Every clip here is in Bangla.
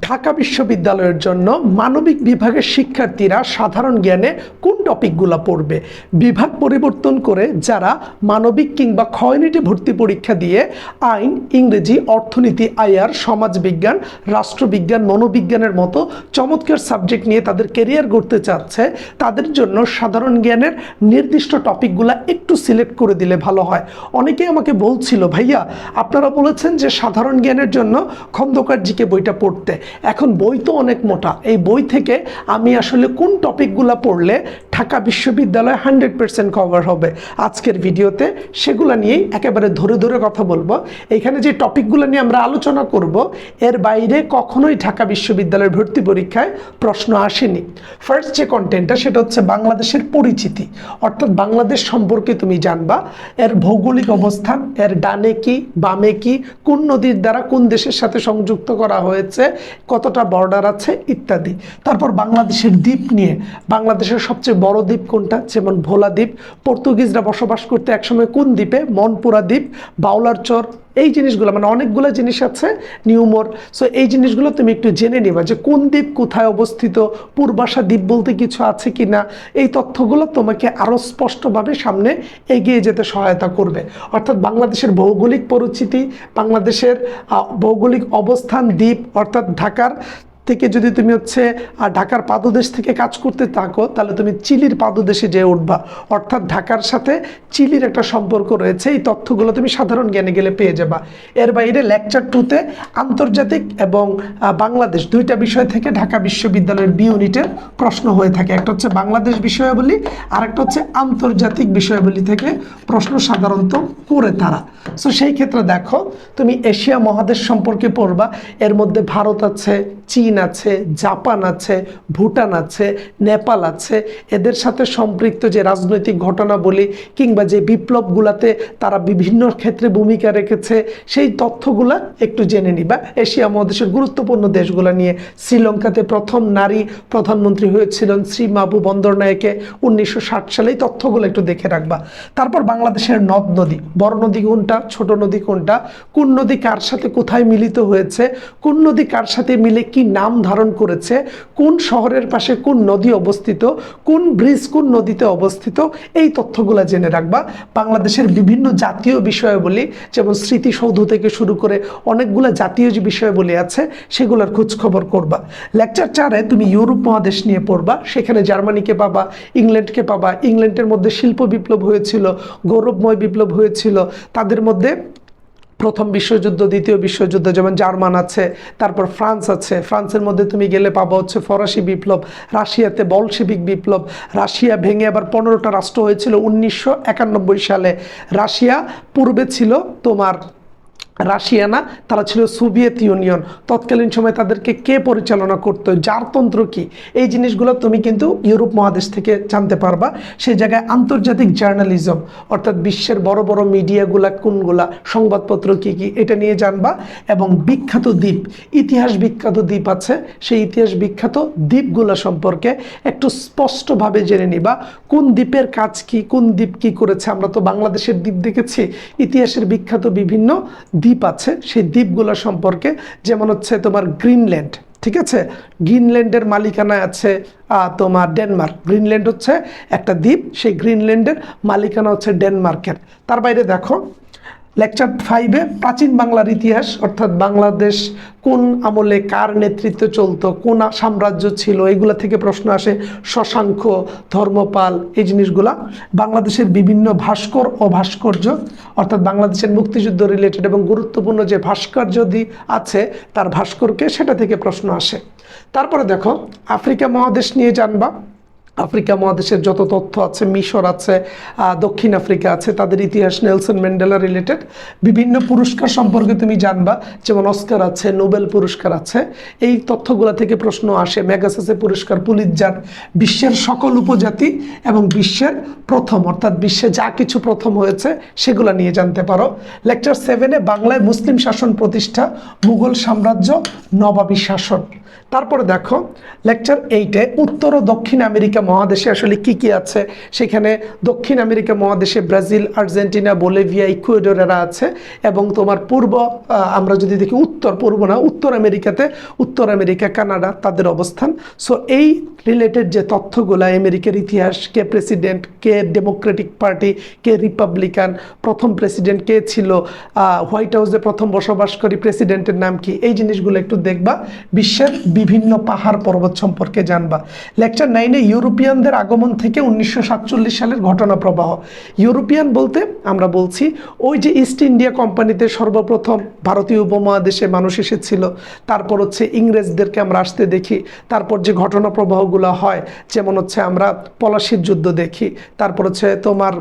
ঢাকা বিশ্ববিদ্যালয়ের জন্য মানবিক বিভাগের শিক্ষার্থীরা সাধারণ জ্ঞানে কোন টপিকগুলো পড়বে? বিভাগ পরিবর্তন করে যারা মানবিক কিংবা খয়নিটি ভর্তি পরীক্ষা দিয়ে আইন, ইংরেজি, অর্থনীতি, আইআর, সমাজবিজ্ঞান, রাষ্ট্রবিজ্ঞান, মনোবিজ্ঞানের মতো চমৎকার সাবজেক্ট নিয়ে তাদের কেরিয়ার গড়তে চাচ্ছে, তাদের জন্য সাধারণ জ্ঞানের নির্দিষ্ট টপিকগুলো একটু সিলেক্ট করে দিলে ভালো হয়। অনেকেই আমাকে বলছিল, ভাইয়া, আপনারা বলেছেন যে সাধারণ জ্ঞানের জন্য খন্দকার জিকে বইটা পড়তে। এখন বই তো অনেক মোটা। এই বই থেকে আমি আসলে কোন টপিকগুলো পড়লে ঢাকা বিশ্ববিদ্যালয় হান্ড্রেড পার্সেন্ট কভার হবে। আজকের ভিডিওতে সেগুলো নিয়েই একেবারে ধরে ধরে কথা বলব। এখানে যে টপিকগুলো নিয়ে আমরা আলোচনা করব, এর বাইরে কখনোই ঢাকা বিশ্ববিদ্যালয়ের ভর্তি পরীক্ষায় প্রশ্ন আসেনি। ফার্স্ট যে কন্টেন্টটা সেটা হচ্ছে বাংলাদেশের পরিচিতি। অর্থাৎ বাংলাদেশ সম্পর্কে তুমি জানবা, এর ভৌগোলিক অবস্থান, এর ডানে কি, বামে কি, কোন নদীর দ্বারা কোন দেশের সাথে সংযুক্ত করা হয়েছে, কতটা বর্ডার আছে, ইত্যাদি। তারপর বাংলাদেশের দ্বীপ নিয়ে, বাংলাদেশের সবচেয়ে বড় দ্বীপ কোনটা? যেমন ভোলা দ্বীপ। পর্তুগিজরা বসবাস করতে একসময় কোন দ্বীপে? মনপুরা দ্বীপ বাউলার চর। এই জিনিসগুলো মানে অনেকগুলো জিনিস আছে নিউমোর সো এই জিনিসগুলো তুমি একটু জেনে নিবা যে কোন দ্বীপ কোথায় অবস্থিত, পূর্বাশা দ্বীপ বলতে কিছু আছে কি না এই তথ্যগুলো তোমাকে আরও স্পষ্টভাবে সামনে এগিয়ে যেতে সহায়তা করবে। অর্থাৎ বাংলাদেশের ভৌগোলিক পরিচিতি বাংলাদেশের ভৌগোলিক অবস্থান দ্বীপ, অর্থাৎ ঢাকার থেকে যদি তুমি হচ্ছে ঢাকার পাদদেশ থেকে কাজ করতে থাকো, তাহলে তুমি চিলির পাদদেশে যেয়ে উঠবা। অর্থাৎ ঢাকার সাথে চিলির একটা সম্পর্ক রয়েছে, এই তথ্যগুলো তুমি সাধারণ জ্ঞানে গেলে পেয়ে যাবা। এর বাইরে লেকচার টুতে আন্তর্জাতিক এবং বাংলাদেশ দুইটা বিষয় থেকে ঢাকা বিশ্ববিদ্যালয়ের বি ইউনিটের প্রশ্ন হয়ে থাকে। একটা হচ্ছে বাংলাদেশ বিষয়াবলী আর একটা হচ্ছে আন্তর্জাতিক বিষয়াবলী থেকে প্রশ্ন সাধারণত করে তারা। সো সেই ক্ষেত্রে দেখো, তুমি এশিয়া মহাদেশ সম্পর্কে পড়বা, এর মধ্যে ভারত আছে, চীন আছে, জাপান আছে, ভুটান আছে, নেপাল আছে, এদের সাথে সম্পৃক্ত যে রাজনৈতিক ঘটনাবলী কিংবা যে বিপ্লবগুলাতে তারা বিভিন্ন ক্ষেত্রে ভূমিকা রেখেছে, সেই তথ্যগুলা একটু জেনে নিবা। এশিয়া মহাদেশের গুরুত্বপূর্ণ দেশগুলো নিয়ে শ্রীলঙ্কাতে প্রথম নারী প্রধানমন্ত্রী হয়েছিলেন শ্রী মাহবু বন্দরনায়কে। উনিশশো ষাট সালে এই তথ্যগুলো একটু দেখে রাখবা। তারপর বাংলাদেশের নদ নদী। বড় নদী কোনটা, ছোট নদী কোনটা, কোন নদী কার সাথে কোথায় মিলিত হয়েছে, কোন নদী কার সাথে মিলে কি নাম ধারণ করেছে, কোন শহরের পাশে কোন নদী অবস্থিত, কোন ব্রিজ কোন নদীতে অবস্থিত, এই তথ্যগুলো জেনে রাখবা। বাংলাদেশের বিভিন্ন জাতীয় বিষয়াবলী, যেমন স্মৃতিসৌধ থেকে শুরু করে অনেকগুলো জাতীয় যে বিষয়াবলী আছে, সেগুলোর খোঁজখবর করবা। লেকচার চারে তুমি ইউরোপ মহাদেশ নিয়ে পড়বা, সেখানে জার্মানিকে পাবা, ইংল্যান্ডকে পাবা। ইংল্যান্ডের মধ্যে শিল্প বিপ্লব হয়েছিল, গৌরবময় বিপ্লব হয়েছিল। তাদের মধ্যে প্রথম বিশ্বযুদ্ধ, দ্বিতীয় বিশ্বযুদ্ধ যেমন জার্মান আছে, তারপর ফ্রান্স আছে। ফ্রান্সের মধ্যে তুমি গেলে পাবো হচ্ছে ফরাসি বিপ্লব, রাশিয়াতে বলশিবিক বিপ্লব। রাশিয়া ভেঙে আবার পনেরোটা রাষ্ট্র হয়েছিল উনিশশো একানব্বই সালে। রাশিয়া পূর্বে ছিল তোমার রাশিয়া না তারা ছিল সোভিয়েত ইউনিয়ন। তৎকালীন সময় তাদেরকে কে পরিচালনা করতো? জারতন্ত্র কি? এই জিনিসগুলো তুমি কিন্তু ইউরোপ মহাদেশ থেকে জানতে পারবা। সেই জায়গায় আন্তর্জাতিক জার্নালিজম, অর্থাৎ বিশ্বের বড় বড় মিডিয়াগুলা কোনগুলা, সংবাদপত্র কি কি, এটা নিয়ে জানবা। এবং বিখ্যাত দ্বীপ, ইতিহাস বিখ্যাত দ্বীপ আছে। সেই ইতিহাস বিখ্যাত দ্বীপগুলো সম্পর্কে একটু স্পষ্টভাবে জেনে নিবা। কোন দ্বীপের কাজ কি, কোন দ্বীপ কি করেছে? আমরা তো বাংলাদেশের দ্বীপ দেখেছি। ইতিহাসের বিখ্যাত বিভিন্ন দ্বীপ আছে, সেই দ্বীপগুলো সম্পর্কে যেমন হচ্ছে তোমার গ্রিনল্যান্ড, ঠিক আছে? গ্রিনল্যান্ডের মালিকানায় আছে তোমার ডেনমার্ক। গ্রিনল্যান্ড হচ্ছে একটা দ্বীপ, সেই গ্রিনল্যান্ডের মালিকানা হচ্ছে ডেনমার্কের। তার বাইরে দেখো লেকচার ফাইভে প্রাচীন বাংলার ইতিহাস, অর্থাৎ বাংলাদেশ কোন আমলে কার নেতৃত্বে চলতো, কোন সাম্রাজ্য ছিল, এগুলা থেকে প্রশ্ন আসে শশাঙ্ক, ধর্মপাল, এই জিনিসগুলা। বাংলাদেশের বিভিন্ন ভাস্কর ও ভাস্কর্য, অর্থাৎ বাংলাদেশের মুক্তিযুদ্ধ রিলেটেড এবং গুরুত্বপূর্ণ যে ভাস্কর্য দি আছে, তার ভাস্করকে সেটা থেকে প্রশ্ন আসে। তারপরে দেখো, আফ্রিকা মহাদেশ নিয়ে জানবা। আফ্রিকা মহাদেশের যত তথ্য আছে, মিশর আছে দক্ষিণ আফ্রিকা আছে, তাদের ইতিহাস নেলসন ম্যান্ডেলা রিলেটেড বিভিন্ন পুরস্কার সম্পর্কে তুমি জানবা, যেমন অস্কার আছে, নোবেল পুরস্কার আছে। এই তথ্যগুলো থেকে প্রশ্ন আসে ম্যাগাসেসে পুরস্কার পুলিৎজার বিশ্বের সকল উপজাতি এবং বিশ্বের প্রথম, অর্থাৎ বিশ্বে যা কিছু প্রথম হয়েছে, সেগুলো নিয়ে জানতে পারো। লেকচার সেভেনে বাংলায় মুসলিম শাসন প্রতিষ্ঠা, মুঘল সাম্রাজ্য, নবাবী শাসন। তারপরে দেখো লেকচার এইটে উত্তর ও দক্ষিণ আমেরিকা মহাদেশে আসলে কি কি আছে? সেখানে দক্ষিণ আমেরিকা মহাদেশে ব্রাজিল, আর্জেন্টিনা, বোলেভিয়া, ইকুয়েডর এরা আছে। এবং তোমার পূর্ব আমরা যদি দেখি উত্তর, পূর্ব না, উত্তর আমেরিকাতে, উত্তর আমেরিকা, কানাডা তাদের অবস্থান। সো এই রিলেটেড যে তথ্যগুলো, আমেরিকার ইতিহাস, কে প্রেসিডেন্ট কে ডেমোক্রেটিক পার্টি কে রিপাবলিকান প্রথম প্রেসিডেন্ট কে ছিল হোয়াইট হাউসে প্রথম বসবাসকারী প্রেসিডেন্টের নাম কি? এই জিনিসগুলো একটু দেখবা। বিশ্বের বিভিন্ন পাহাড় পর্বত সম্পর্কে জানবা। লেকচার নাইনে ইউরোপিয়ানদের আগমন থেকে উনিশশো সাতচল্লিশ সালের ঘটনা প্রবাহ। ইউরোপিয়ান বলতে আমরা বলছি, ওই যে ইস্ট ইন্ডিয়া কোম্পানিতে সর্বপ্রথম ভারতীয় উপমহাদেশে মানুষ এসেছিল। তারপর হচ্ছে ইংরেজদেরকে আমরা আসতে দেখি। তারপর যে ঘটনা প্রবাহগুলো হয়, যেমন হচ্ছে আমরা পলাশির যুদ্ধ দেখি। তারপর হচ্ছে তোমার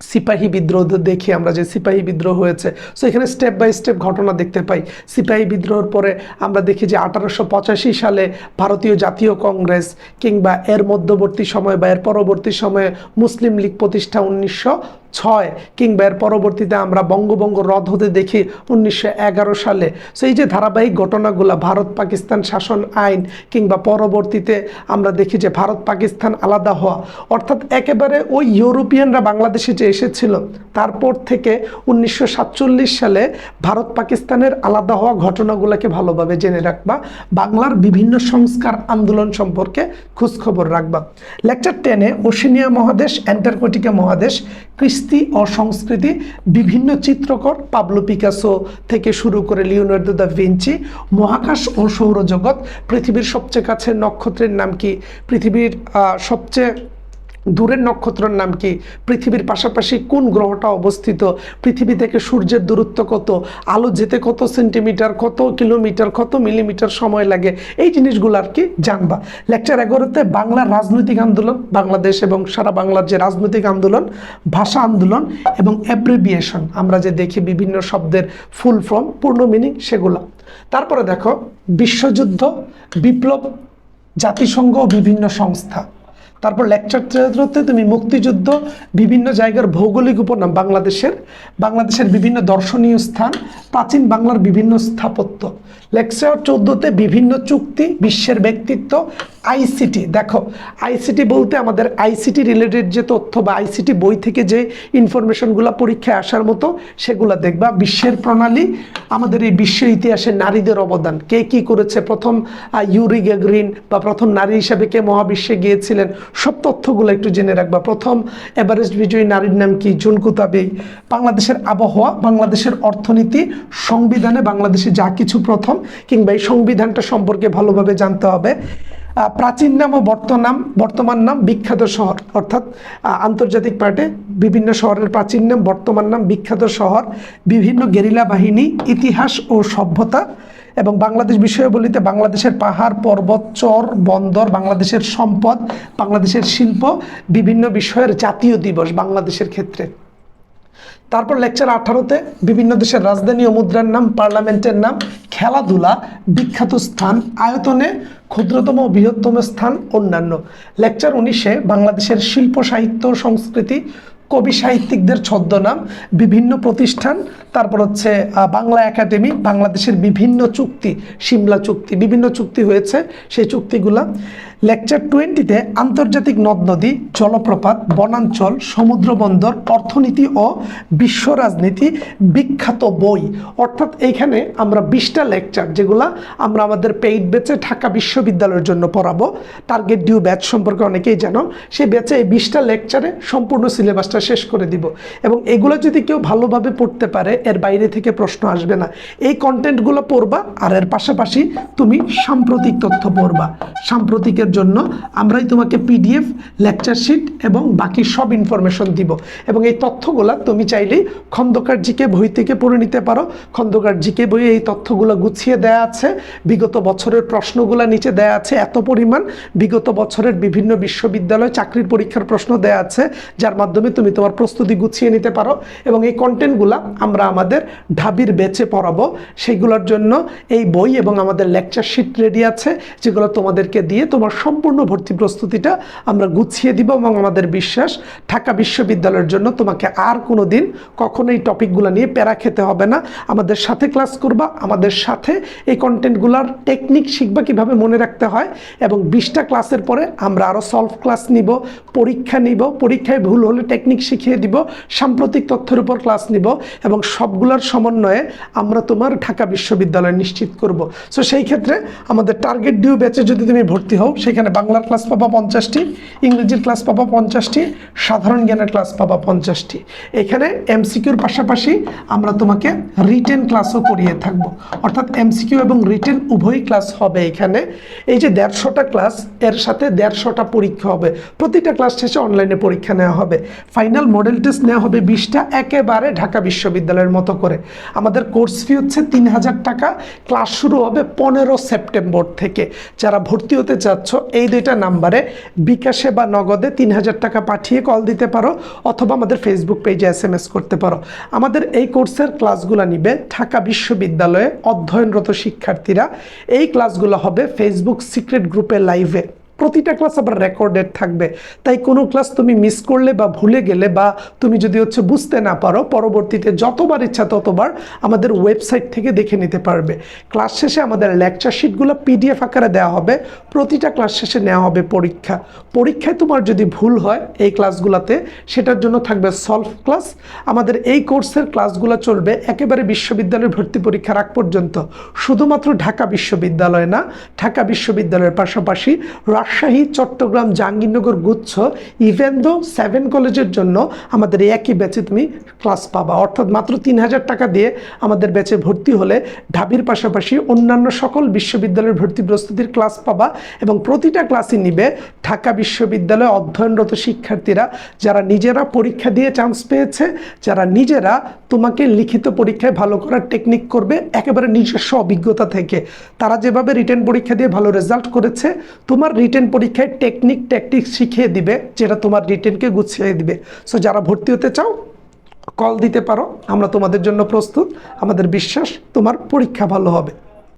সিপাহী বিদ্রোহ দেখি আমরা যে সিপাহী বিদ্রোহ হয়েছে। সো এখানে স্টেপ বাই স্টেপ ঘটনা দেখতে পাই। সিপাহী বিদ্রোহের পরে আমরা দেখি যে আঠারোশো পঁচাশি সালে ভারতীয় জাতীয় কংগ্রেস কিংবা এর মধ্যবর্তী সময় বা এর পরবর্তী সময়ে মুসলিম লীগ প্রতিষ্ঠা উনিশশো ছয় কিংবা এর পরবর্তীতে আমরা বঙ্গবঙ্গ রদ হতে দেখি উনিশশো এগারো সালে। সো এই যে ধারাবাহিক ঘটনাগুলো ভারত পাকিস্তান শাসন আইন কিংবা পরবর্তীতে আমরা দেখি যে ভারত পাকিস্তান আলাদা হওয়া, অর্থাৎ একেবারে ওই ইউরোপিয়ানরা বাংলাদেশে যে এসেছিল, তারপর থেকে উনিশশো সাতচল্লিশ সালে ভারত পাকিস্তানের আলাদা হওয়া ঘটনাগুলোকে ভালোভাবে জেনে রাখবা, বাংলার বিভিন্ন সংস্কার আন্দোলন সম্পর্কে খোঁজখবর রাখবা। লেকচার টেনে ওশেনিয়া মহাদেশ, অ্যান্টার্কটিকা মহাদেশ কৃষ্টি ও সংস্কৃতি বিভিন্ন চিত্রকর পাবলো পিকাসো থেকে শুরু করে লিওনার্দো দ্য ভিঞ্চি, মহাকাশ ও সৌরজগৎ, পৃথিবীর সবচেয়ে কাছে নক্ষত্রের নাম কি? পৃথিবীর সবচেয়ে দূরের নক্ষত্রের নাম কি? পৃথিবীর পাশাপাশি কোন গ্রহটা অবস্থিত? পৃথিবী থেকে সূর্যের দূরত্ব কত? আলো যেতে কত সেন্টিমিটার, কত কিলোমিটার, কত মিলিমিটার সময় লাগে? এই জিনিসগুলো আর কি জানবা। লেকচার এগারোতে বাংলার রাজনৈতিক আন্দোলন, বাংলাদেশ এবং সারা বাংলার যে রাজনৈতিক আন্দোলন, ভাষা আন্দোলন এবং অ্যাব্রিভিয়েশন আমরা যে দেখি বিভিন্ন শব্দের ফুল ফর্ম পূর্ণ মিনিং সেগুলো। তারপরে দেখো, বিশ্বযুদ্ধ, বিপ্লব, জাতিসংঘ বিভিন্ন সংস্থা। তারপর লেকচার চতুর্থে তুমি মুক্তিযুদ্ধ, বিভিন্ন জায়গার ভৌগোলিক উপনাম, বাংলাদেশের বাংলাদেশের বিভিন্ন দর্শনীয় স্থান, প্রাচীন বাংলার বিভিন্ন স্থাপত্য। লেকচার চোদ্দোতে বিভিন্ন চুক্তি, বিশ্বের ব্যক্তিত্ব আইসিটি দেখো আইসিটি বলতে আমাদের আইসিটি রিলেটেড যে তথ্য বা আইসিটি বই থেকে যে ইনফরমেশনগুলো পরীক্ষায় আসার মতো, সেগুলো দেখবা। বিশ্বের প্রণালী, আমাদের এই বিশ্বের ইতিহাসে নারীদের অবদান। কে কি করেছে? প্রথম ইউরি গ্যাগ্রিন বা প্রথম নারী হিসাবে কে মহাবিশ্বে গিয়েছিলেন? সব তথ্যগুলো একটু জেনে রাখবা। প্রথম এভারেস্ট বিজয়ী নারীর নাম কি? জুনকুতাবি বাংলাদেশের আবহাওয়া, বাংলাদেশের অর্থনীতি, সংবিধানে বাংলাদেশে যা কিছু প্রথম, কিংবা এই সংবিধানটা সম্পর্কে ভালোভাবে জানতে হবে। প্রাচীন নাম ও বর্তমান বর্তমান নাম বিখ্যাত শহর। অর্থাৎ আন্তর্জাতিক পার্টে বিভিন্ন শহরের প্রাচীন নাম, বর্তমান নাম বিখ্যাত শহর। বিভিন্ন গেরিলা বাহিনী, ইতিহাস ও সভ্যতা এবং বাংলাদেশ বিষয়াবলিতে বাংলাদেশের পাহাড়, পর্বত, চর, বন্দর, বাংলাদেশের সম্পদ, বাংলাদেশের শিল্প, বিভিন্ন বিষয়ের জাতীয় দিবস বাংলাদেশের ক্ষেত্রে। তারপর লেকচার আঠারোতে বিভিন্ন দেশের রাজধানী ও মুদ্রার নাম, পার্লামেন্টের নাম, খেলাধুলা, বিখ্যাত স্থান, আয়তনে ক্ষুদ্রতম বৃহত্তম স্থান, অন্যান্য। লেকচার উনিশে বাংলাদেশের শিল্প, সাহিত্য, সংস্কৃতি কবি সাহিত্যিকদের ছদ্মনাম, বিভিন্ন প্রতিষ্ঠান, তারপর হচ্ছে বাংলা একাডেমি, বাংলাদেশের বিভিন্ন চুক্তি, সিমলা চুক্তি, বিভিন্ন চুক্তি হয়েছে, সেই চুক্তিগুলা। লেকচার টোয়েন্টিতে আন্তর্জাতিক নদ নদী জলপ্রপাত, বনাঞ্চল সমুদ্র বন্দর অর্থনীতি ও বিশ্ব রাজনীতি বিখ্যাত বই। অর্থাৎ এইখানে আমরা বিশটা লেকচার যেগুলা আমরা আমাদের পেইড ব্যাচে ঢাকা বিশ্ববিদ্যালয়ের জন্য পড়াবো। টার্গেট ডিউ ব্যাচ সম্পর্কে অনেকেই জানো। সেই ব্যাচে এই বিশটা লেকচারে সম্পূর্ণ সিলেবাসটা শেষ করে দিব। এবং এগুলো যদি কেউ ভালোভাবে পড়তে পারে, এর বাইরে থেকে প্রশ্ন আসবে না। এই কন্টেন্টগুলো পড়বা, আর এর পাশাপাশি তুমি সাম্প্রতিক তথ্য পড়বা। সাম্প্রতিকের জন্য আমরাই তোমাকে পিডিএফ লেকচার শিট এবং বাকি সব ইনফরমেশন দিব। এবং এই তথ্যগুলো তুমি চাইলেই খন্দকার জিকে বই থেকে পড়ে নিতে পারো। খন্দকার জিকে বইয়ে এই তথ্যগুলো গুছিয়ে দেয়া আছে। বিগত বছরের প্রশ্নগুলো নিচে দেয়া আছে। এত পরিমাণ বিগত বছরের বিভিন্ন বিশ্ববিদ্যালয় চাকরির পরীক্ষার প্রশ্ন দেয়া আছে, যার মাধ্যমে তুমি তোমার প্রস্তুতি গুছিয়ে নিতে পারো। এবং এই কন্টেন্টগুলো আমরা আমাদের ঢাবির বেচে পড়াবো। সেইগুলোর জন্য এই বই এবং আমাদের লেকচার শিট রেডি আছে, যেগুলো তোমাদেরকে দিয়ে তোমার সম্পূর্ণ ভর্তি প্রস্তুতিটা আমরা গুছিয়ে দিব এবং আমাদের বিশ্বাস ঢাকা বিশ্ববিদ্যালয়ের জন্য তোমাকে আর কোনো দিন কখনো এই টপিকগুলো নিয়ে প্যারা খেতে হবে না। আমাদের সাথে ক্লাস করবা, আমাদের সাথে এই কন্টেন্টগুলোর টেকনিক শিখবা কীভাবে মনে রাখতে হয় এবং বিশটা ক্লাসের পরে আমরা আরও সলভ ক্লাস নিব, পরীক্ষা নিব, পরীক্ষায় ভুল হলে টেকনিক শিখিয়ে দিব, সাম্প্রতিক তথ্যের উপর ক্লাস নিব এবং সবগুলোর সমন্বয়ে আমরা তোমার ঢাকা বিশ্ববিদ্যালয় নিশ্চিত করব। সো সেই ক্ষেত্রে আমাদের টার্গেট ডিউ ব্যাচে যদি তুমি ভর্তি হও সেখানে বাংলার ক্লাস পাবা পঞ্চাশটি, ইংরেজির ক্লাস পাবা পঞ্চাশটি, সাধারণ জ্ঞানের ক্লাস পাবা পঞ্চাশটি। এখানে এমসিকিউর পাশাপাশি আমরা তোমাকে রিটেন ক্লাসও করিয়ে থাকব। অর্থাৎ এমসিকিউ এবং রিটেন উভয় ক্লাস হবে এখানে। এই যে দেড়শোটা ক্লাস এর সাথে দেড়শোটা পরীক্ষা হবে। প্রতিটা ক্লাস শেষে অনলাইনে পরীক্ষা নেওয়া হবে। ফাইনাল মডেল টেস্ট নেওয়া হবে বিশটা, একেবারে ঢাকা বিশ্ববিদ্যালয়ের মতো করে। আমাদের কোর্স ফি হচ্ছে তিন হাজার টাকা। ক্লাস শুরু হবে পনেরো সেপ্টেম্বর থেকে। যারা ভর্তি হতে চাচ্ছ এই দুইটা নাম্বারে। বিকাশে বা নগদে তিন হাজার টাকা পাঠিয়ে কল দিতে পারো, অথবা আমাদের ফেসবুক পেজে এস এম এস করতে পারো। আমাদের এই কোর্সের ক্লাসগুলো নিবে ঢাকা বিশ্ববিদ্যালয়ে অধ্যয়নরত শিক্ষার্থীরা। এই ক্লাসগুলো হবে ফেসবুক সিক্রেট গ্রুপে লাইভে প্রতিটা ক্লাস আবার রেকর্ডেড থাকবে। তাই কোনো ক্লাস তুমি মিস করলে বা ভুলে গেলে বা তুমি যদি হচ্ছে বুঝতে না পারো, পরবর্তীতে যতবার ইচ্ছা ততবার আমাদের ওয়েবসাইট থেকে দেখে নিতে পারবে। ক্লাস শেষে আমাদের লেকচার শিটগুলো পিডিএফ আকারে দেওয়া হবে। প্রতিটা ক্লাস শেষে নেওয়া হবে পরীক্ষা। পরীক্ষায় তোমার যদি ভুল হয় এই ক্লাসগুলোতে সেটার জন্য থাকবে সলভ ক্লাস আমাদের এই কোর্সের ক্লাসগুলো চলবে একেবারে বিশ্ববিদ্যালয়ের ভর্তি পরীক্ষার আগ পর্যন্ত। শুধুমাত্র ঢাকা বিশ্ববিদ্যালয় না, ঢাকা বিশ্ববিদ্যালয়ের পাশাপাশি রাজশাহী, চট্টগ্রাম, জাহাঙ্গীরনগর গুচ্ছ ইভেন দো সেভেন কলেজের জন্য আমাদের একই ব্যাচে তুমি ক্লাস পাবা। অর্থাৎ মাত্র তিন হাজার টাকা দিয়ে আমাদের ব্যাচে ভর্তি হলে ঢাবির পাশাপাশি অন্যান্য সকল বিশ্ববিদ্যালয়ের ভর্তি প্রস্তুতির ক্লাস পাবা এবং প্রতিটা ক্লাসই নিবে ঢাকা বিশ্ববিদ্যালয়ে অধ্যয়নরত শিক্ষার্থীরা যারা নিজেরা পরীক্ষা দিয়ে চান্স পেয়েছে, যারা নিজেরা তোমাকে লিখিত পরীক্ষায় ভালো করার টেকনিক করবে, একেবারে নিজস্ব অভিজ্ঞতা থেকে। তারা যেভাবে রিটেন পরীক্ষা দিয়ে ভালো রেজাল্ট করেছে, তোমার রিটেন পরীক্ষায় টেকনিক ট্যাকটিক শিখিয়ে দিবে, যেটা তোমার রিটেনকে গুছিয়ে দিবে। সো যারা ভর্তি হতে চাও কল দিতে পারো। আমরা তোমাদের জন্য প্রস্তুত। আমাদের বিশ্বাস তোমার পরীক্ষা ভালো হবে।